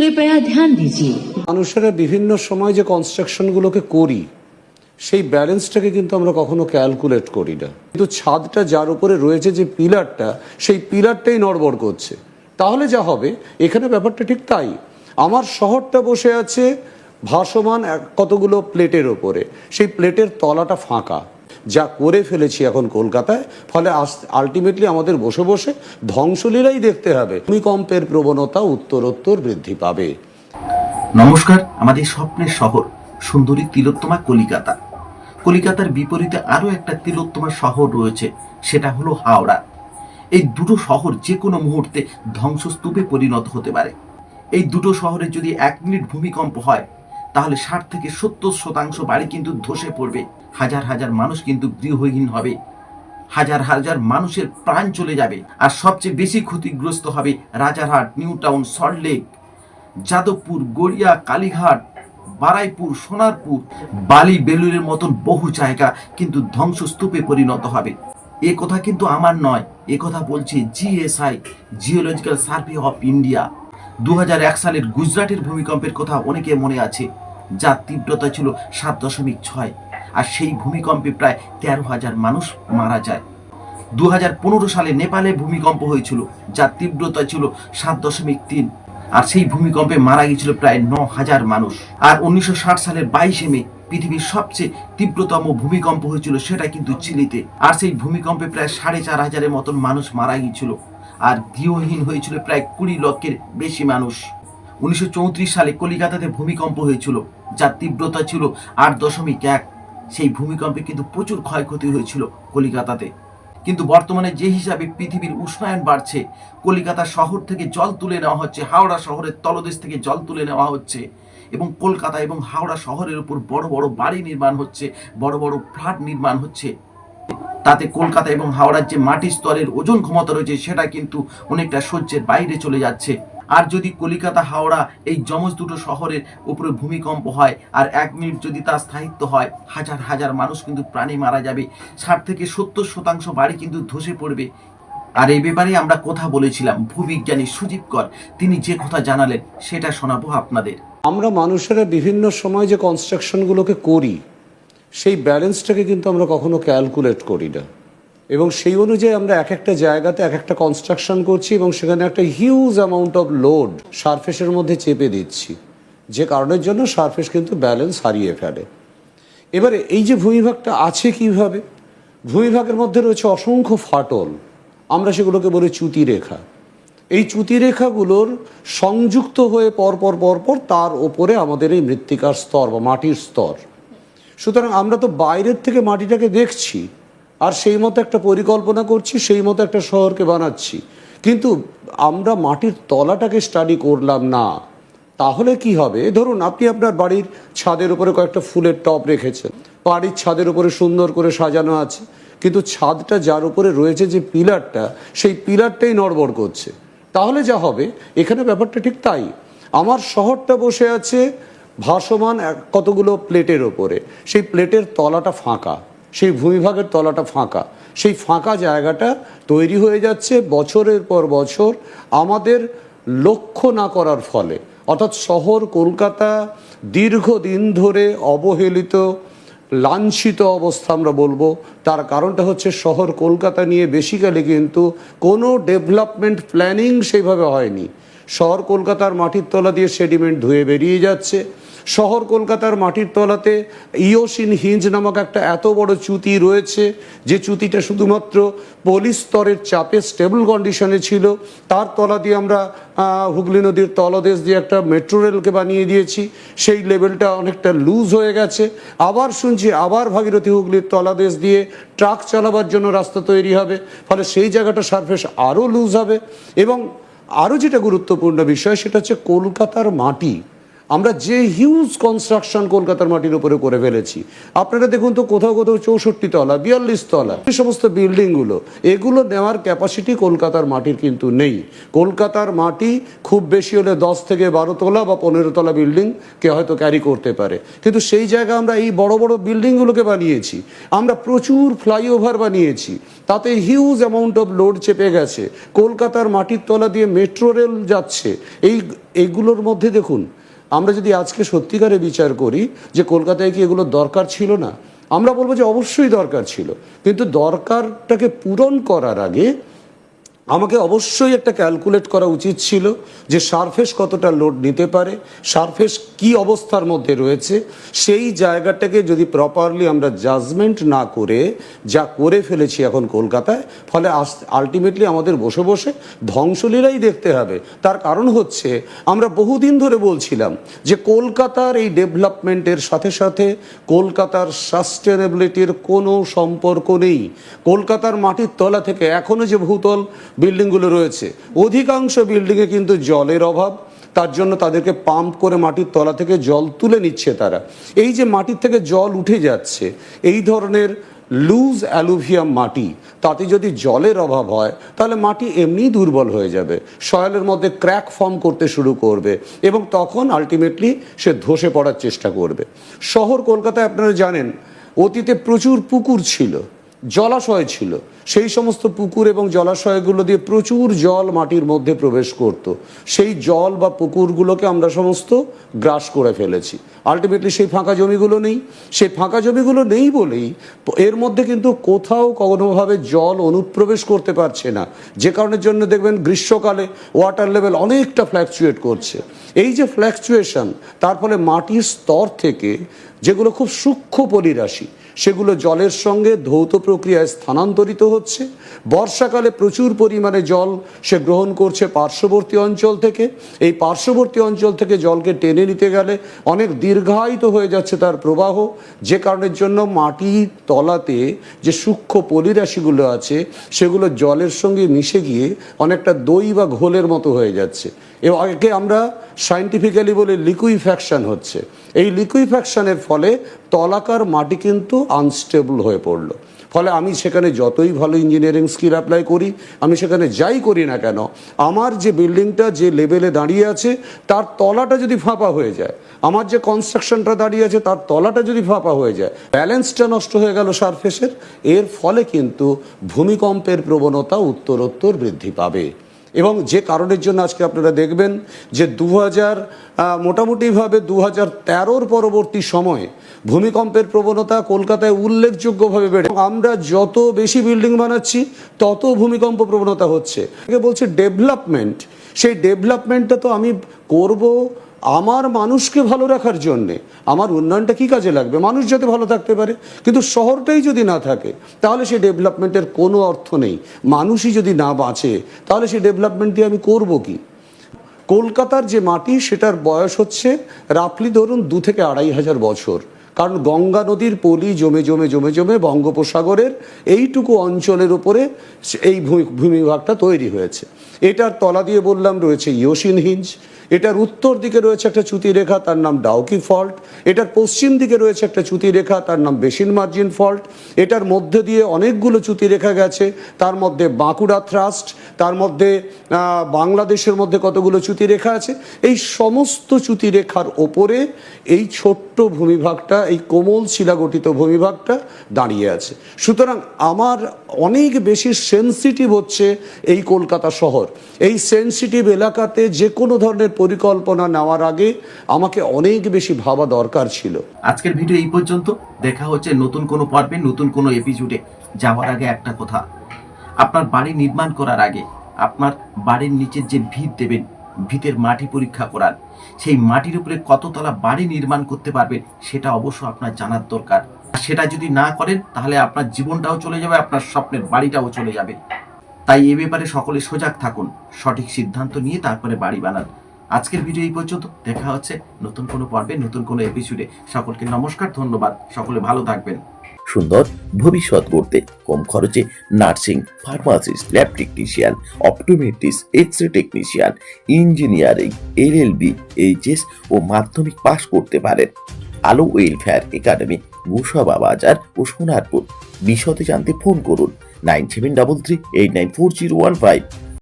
कृपया ध्यान दीजिए মানুষেরা বিভিন্ন সময় যে কনস্ট্রাকশনগুলোকে করি সেই ব্যালেন্সটাকে কিন্তু আমরা কখনো ক্যালকুলেট করি না কিন্তু ছাদটা যার উপরে রয়েছে যে পিলারটা সেই পিলারটাই নড়বড় করছে তাহলে যা হবে এখানে ব্যাপারটা ঠিক তাই আমার শহরটা বসে আছে ভাসমান এক- কতগুলো প্লেটের ওপরে সেই প্লেটের তলাটা ফাঁকা যা করে ফেলেছি এখন কলকাতায়, ফলে আলটিমেটলি আমাদের বসে বসে ধ্বংসলীলাই দেখতে হবে। ভূমিকম্পের প্রবণতা উত্তরোত্তর বৃদ্ধি পাবে। নমস্কার, আমাদের স্বপ্নের শহর, সুন্দরী তিলোত্তমা কলিকাতা। কলিকাতার বিপরীতে আরও একটা তিলোত্তমা শহর রয়েছে, সেটা হলো হাওড়া। এই দুটো শহর যে কোনো মুহূর্তে ধ্বংসস্তূপে পরিণত হতে পারে। এই দুটো শহরে যদি এক মিনিট ভূমিকম্প হয় তাহলে ষাট থেকে সত্তর শতাংশ বাড়ি কিন্তু ধসে পড়বে। হাজার হাজার মানুষ কিন্তু গৃহহীন হবে। হাজার হাজার মানুষের প্রাণ চলে যাবে। আর সবচেয়ে বেশি ক্ষতিগ্রস্ত হবে রাজারহাট নিউ টাউন সল্টলেক যাদবপুর, গড়িয়া, কালীঘাট, বারাইপুর, সোনারপুর, বালি বেলুরের মতন বহু জায়গা কিন্তু ধ্বংসস্তূপে পরিণত হবে। এ কথা কিন্তু আমার নয়, এ কথা বলছে GSI geological survey of India দু হাজার এক সালের গুজরাটের ভূমিকম্পের কথা অনেকে মনে আছে যার তীব্রতা ছিল সাত দশমিক ছয়, আর সেই ভূমিকম্পে প্রায় তেরো হাজার মানুষ মারা যায়। দু হাজার পনেরো সালে নেপালে ভূমিকম্প হয়েছিল যার তীব্রতা ছিল সাত দশমিক তিন, আর সেই ভূমিকম্পে মারা গিয়েছিল প্রায় ন হাজার মানুষ। আর উনিশশো ষাট সালের বাইশে মে, পৃথিবীর সবচেয়ে তীব্রতম ভূমিকম্প হয়েছিল সেটা কিন্তু চিলিতে, আর সেই ভূমিকম্পে প্রায় সাড়ে চার হাজারের মতন মানুষ মারা গিয়েছিল। আর গৃহহীন হয়েছিল প্রায় কুড়ি লক্ষের বেশি মানুষ। উনিশশো চৌত্রিশ সালে কলিকাতাতে ভূমিকম্প হয়েছিল, যার তীব্রতা ছিল আট দশমিক এক। সেই ভূমিকম্পে কিন্তু প্রচুর ক্ষয়ক্ষতি হয়েছিল কলিকাতাতে। কিন্তু বর্তমানে যে হিসাবে পৃথিবীর উষ্ণায়ন বাড়ছে, কলিকাতা শহর থেকে জল তুলে নেওয়া হচ্ছে, হাওড়া শহরের তলদেশ থেকে জল তুলে নেওয়া হচ্ছে এবং কলকাতা এবং হাওড়া শহরের উপর বড় বড় বাড়ি নির্মাণ হচ্ছে, বড় বড় ফ্ল্যাট নির্মাণ হচ্ছে। তাতে কলকাতা এবং হাওড়ার যে মাটির স্তরের ওজন ক্ষমতা রয়েছে, সেটা কিন্তু অনেকটা সহ্যের বাইরে চলে যাচ্ছে। আর যদি কলিকাতা, হাওড়া এই যমজ দুটো শহরের উপরে ভূমিকম্প হয়, আর এক মিনিট যদি তার স্থায়িত্ব হয়, হাজার হাজার মানুষ কিন্তু প্রাণে মারা যাবে। ষাট থেকে সত্তর শতাংশ বাড়ি কিন্তু ধসে পড়বে। আর এই ব্যাপারে আমরা কথা বলেছিলাম ভূবিজ্ঞানী সুজীব কর। তিনি যে কথা জানালেন, সেটা শোনাবো আপনাদের। আমরা মানুষেরা বিভিন্ন সময় যে কনস্ট্রাকশনগুলোকে করি সেই ব্যালেন্সটাকে কিন্তু আমরা কখনো ক্যালকুলেট করি না। এবং সেই অনুযায়ী আমরা এক একটা জায়গাতে এক একটা কনস্ট্রাকশন করছি এবং সেখানে একটা হিউজ অ্যামাউন্ট অফ লোড সারফেসের মধ্যে চেপে দিচ্ছি। যে কারণের জন্য সারফেস কিন্তু ব্যালেন্স হারিয়ে ফেলে। এবারে এই যে ভূমিভাগটা আছে কীভাবে? ভূমিভাগের মধ্যে রয়েছে অসংখ্য ফাটল। আমরা সেগুলোকে বলি চ্যুতি রেখা এই চ্যুতি রেখাগুলোর সংযুক্ত হয়ে পরপর পরপর তার ওপরে আমাদের এই মৃত্তিকার স্তর বা মাটির স্তর সুতরাং আমরা তো বাইরের থেকে মাটিটাকে দেখছি, আর সেই মতো একটা পরিকল্পনা করছি, সেই মতো একটা শহরকে বানাচ্ছি। কিন্তু আমরা মাটির তলাটাকে স্টাডি করলাম না। তাহলে কি হবে? ধরুন, আপনি আপনার বাড়ির ছাদের উপরে কয়েকটা ফুলের টব রেখেছেন। বাড়ির ছাদের উপরে সুন্দর করে সাজানো আছে। কিন্তু ছাদটা যার উপরে রয়েছে যে পিলারটা, সেই পিলারটাই নড়বড় করছে। তাহলে যা হবে? এখানে ব্যাপারটা ঠিক তাই। আমার শহরটা বসে আছে ভাসমান কতগুলো প্লেটের ওপরে। সেই প্লেটের তলাটা ফাঁকা, সেই ভূমিভাগের তলাটা ফাঁকা। সেই ফাঁকা জায়গাটা তৈরি হয়ে যাচ্ছে বছরের পর বছর আমাদের লক্ষ্য না করার ফলে। অর্থাৎ শহর কলকাতা দীর্ঘদিন ধরে অবহেলিত, লাঞ্ছিত অবস্থা আমরা বলব। তার কারণটা হচ্ছে শহর কলকাতা নিয়ে বেসিক্যালি কিন্তু কোনো ডেভেলপমেন্ট প্ল্যানিং সেইভাবে হয়নি। শহর কলকাতার মাটির তলা দিয়ে সেডিমেন্ট ধুয়ে বেরিয়ে যাচ্ছে। শহর কলকাতার মাটির তলাতে ইওসিন হিঞ্জ নামক একটা এত বড় চ্যুতি রয়েছে। যে চ্যুতিটা শুধুমাত্র পলি স্তরের চাপে স্টেবল কন্ডিশনে ছিল। তার তলা দিয়ে আমরা হুগলি নদীর তলদেশ দিয়ে একটা মেট্রো রেলকে বানিয়ে দিয়েছি। সেই লেভেলটা অনেকটা লুজ হয়ে গেছে। আবার শুনছি আবার ভাগীরথী হুগলির তলাদেশ দিয়ে ট্রাক চালাবার জন্য রাস্তা তৈরি হবে। ফলে সেই জায়গাটা সারফেস আরও লুজ হবে। এবং আরও যেটা গুরুত্বপূর্ণ বিষয়, সেটা হচ্ছে কলকাতার মাটি। আমরা যে হিউজ কনস্ট্রাকশন কলকাতার মাটির উপরে করে ফেলেছি। আপনারা দেখুন তো কোথাও কোথাও চৌষট্টি তলা, বিয়াল্লিশ তলা, এই সমস্ত বিল্ডিংগুলো এগুলো নেওয়ার ক্যাপাসিটি কলকাতার মাটির কিন্তু নেই। কলকাতার মাটি খুব বেশি হলে দশ থেকে বারো তলা বা পনেরো তলা বিল্ডিং কে হয়তো ক্যারি করতে পারে। কিন্তু সেই জায়গা আমরা এই বড় বড় বিল্ডিংগুলোকে বানিয়েছি। আমরা প্রচুর ফ্লাইওভার বানিয়েছি। তাতে হিউজ অ্যামাউন্ট অফ লোড চেপে গেছে। কলকাতার মাটির তলা দিয়ে মেট্রো রেল যাচ্ছে। এই এইগুলোর মধ্যে দেখুন আমরা যদি আজকে সত্যিকারে বিচার করি যে কলকাতায় কি এগুলো দরকার ছিল না, আমরা বলব যে অবশ্যই দরকার ছিল। কিন্তু দরকারটাকে পূরণ করার আগে আমাকে অবশ্যই একটা ক্যালকুলেট করা উচিত ছিল যে সারফেস কতটা লোড নিতে পারে সারফেস কি অবস্থার মধ্যে রয়েছে, সেই জায়গাটাকে যদি প্রপারলি আমরা জাজমেন্ট না করে যা করে ফেলেছি এখন কলকাতায়, ফলে আলটিমেটলি আমাদের বসে বসে ধ্বংসলীলাই দেখতে হবে। তার কারণ হচ্ছে, আমরা বহুদিন ধরে বলছিলাম যে কলকাতার এই ডেভেলপমেন্টের সাথে সাথে কলকাতার সাস্টেনেবিলিটির কোনো সম্পর্ক নেই। কলকাতার মাটির তলা থেকে এখনও যে ভূতল বিল্ডিংগুলো রয়েছে। অধিকাংশ বিল্ডিংয়ে কিন্তু জলের অভাব। তার জন্য তাদেরকে পাম্প করে মাটির তলা থেকে জল তুলে নিচ্ছে তারা। এই যে মাটির থেকে জল উঠে যাচ্ছে, এই ধরনের লুজ অ্যালুভিয়াম মাটি, তাতে যদি জলের অভাব হয়, তাহলে মাটি এমনিই দুর্বল হয়ে যাবে। সয়েলের মধ্যে ক্র্যাক ফর্ম করতে শুরু করবে এবং তখন আলটিমেটলি সে ধসে পড়ার চেষ্টা করবে। শহর কলকাতায় আপনারা জানেন, অতীতে প্রচুর পুকুর ছিল। জলাশয় ছিল। সেই সমস্ত পুকুর এবং জলাশয়গুলো দিয়ে প্রচুর জল মাটির মধ্যে প্রবেশ করত। সেই জল বা পুকুরগুলোকে আমরা সমস্ত গ্রাস করে ফেলেছি। আলটিমেটলি সেই ফাঁকা জমিগুলো নেই। সেই ফাঁকা জমিগুলো নেই বলেই এর মধ্যে কিন্তু কোথাও কোনোভাবে জল অনুপ্রবেশ করতে পারছে না। যে কারণের জন্য দেখবেন গ্রীষ্মকালে ওয়াটার লেভেল অনেকটা ফ্ল্যাকচুয়েট করছে। এই যে ফ্ল্যাকচুয়েশন তার ফলে মাটির স্তর থেকে যেগুলো খুব সূক্ষ্ম পরিরাশি সেগুলো জলের সঙ্গে ধৌত প্রক্রিয়ায় স্থানান্তরিত হচ্ছে। বর্ষাকালে প্রচুর পরিমাণে জল সে গ্রহণ করছে পার্শ্ববর্তী অঞ্চল থেকে। এই পার্শ্ববর্তী অঞ্চল থেকে জলকে টেনে নিতে গেলে অনেক দীর্ঘায়িত হয়ে যাচ্ছে তার প্রবাহ। যে কারণের জন্য মাটির তলাতে যে সূক্ষ্ম পলিরাশিগুলো আছে, সেগুলো জলের সঙ্গে মিশে গিয়ে অনেকটা দই বা ঘোলের মতো হয়ে যাচ্ছে। এবং একে আমরা সাইন্টিফিক্যালি বলে লিকুইফ্যাকশন হচ্ছে। এই লিকুইফ্যাকশনের ফলে তলাকার মাটি কিন্তু আনস্টেবল হয়ে পড়ল। ফলে আমি সেখানে যতই ভালো ইঞ্জিনিয়ারিং স্কিল অ্যাপ্লাই করি, আমি সেখানে যাই করি না কেন, আমার যে বিল্ডিংটা যে লেভেলে দাঁড়িয়ে আছে, তার তলাটা যদি ফাঁপা হয়ে যায়, আমার যে কনস্ট্রাকশনটা দাঁড়িয়ে আছে, তার তলাটা যদি ফাঁপা হয়ে যায় ব্যালেন্সটা নষ্ট হয়ে গেল সারফেসের এর ফলে কিন্তু ভূমিকম্পের প্রবণতা উত্তরোত্তর বৃদ্ধি পাবে। এবং যে কারণের জন্য আজকে আপনারা দেখবেন যে দু হাজার মোটামুটিভাবে দু হাজার তেরোর পরবর্তী সময়ে ভূমিকম্পের প্রবণতা কলকাতায় উল্লেখযোগ্যভাবে বেড়ে। আমরা যত বেশি বিল্ডিং বানাচ্ছি, তত ভূমিকম্প প্রবণতা হচ্ছে। বলছে ডেভেলপমেন্ট। সেই ডেভেলপমেন্টটা তো আমি করব আমার মানুষকে ভালো রাখার জন্যে আমার উন্নয়নটা কী কাজে লাগবে? মানুষ যাতে ভালো থাকতে পারে। কিন্তু শহরটাই যদি না থাকে, তাহলে সেই ডেভেলপমেন্টের কোনো অর্থ নেই। মানুষই যদি না বাঁচে, তাহলে সেই ডেভেলপমেন্ট দিয়ে আমি করব কি? কলকাতার যে মাটি, সেটার বয়স হচ্ছে রাফলি ধরুন দু থেকে আড়াই হাজার বছর। কারণ গঙ্গা নদীর পলি জমে জমে জমে জমে বঙ্গোপসাগরের এইটুকু অঞ্চলের উপরে এই ভূমি- ভূমিভাগটা তৈরি হয়েছে। এটার তলা দিয়ে বললাম রয়েছে ইয়োসিন হিঞ্জ, এটার উত্তর দিকে রয়েছে একটা চ্যুতি রেখা, তার নাম ডাউকি ফল্ট, এটার পশ্চিম দিকে রয়েছে একটা চ্যুতি রেখা, তার নাম বেসিন মার্জিন ফল্ট, এটার মধ্যে দিয়ে অনেকগুলো চ্যুতি রেখা গেছে, তার মধ্যে বাঁকুড়া থ্রাস্ট, তার মধ্যে বাংলাদেশের মধ্যে কতগুলো চ্যুতি রেখা আছে, এই সমস্ত চ্যুতি রেখার ওপরে এই ছোট্ট ভূমিভাগটা এই কোমল শিলাগঠিত ভূমিভাগটা দাঁড়িয়ে আছে। সুতরাং আমার অনেক বেশি সেন্সিটিভ হচ্ছে এই কলকাতা শহর। এই সেন্সিটিভ এলাকাতে যে কোনো ধরনের পরিকল্পনা নেওয়ার আগে আমাকে অনেক বেশি ভাবা দরকার ছিল। আজকের ভিডিও এই পর্যন্ত। দেখা হচ্ছে নতুন কোনো পর্বে, নতুন কোনো এপিসোডে যাওয়ার আগে একটা কথা। আপনার বাড়ি নির্মাণ করার আগে, আপনার বাড়ির নিচের যে ভিত দেবেন ভিতের মাটি পরীক্ষা করান। সেই মাটির উপরে কততলা বাড়ি নির্মাণ করতে পারবেন, সেটা অবশ্য আপনার জানার দরকার। সেটা যদি না করেন, তাহলে আপনার জীবনটাও চলে যাবে, আপনার স্বপ্নের বাড়িটাও চলে যাবে। তাই এ ব্যাপারে সকলে সজাগ থাকুন, সঠিক সিদ্ধান্ত নিয়ে তারপরে বাড়ি বানান। আজকের ভিডিও এই পর্যন্ত। দেখা হচ্ছে নতুন কোনো পর্বে, নতুন কোনো এপিসোডে সকলকে নমস্কার, ধন্যবাদ। সকলে ভালো থাকবেন। সুন্দর ভবিষ্যৎ গড়তে। কম খরচে nursing, pharmacist, lab technician optometrist X ray technician, engineering LLB HS ও মাধ্যমিক পাশ করতে পারেন। আলো ওয়েলফেয়ার একাডেমি গোসাবা বাজার ও সোনারপুর। বিশদে জানতে ফোন করুন, nine seven double three eight nine four zero one five.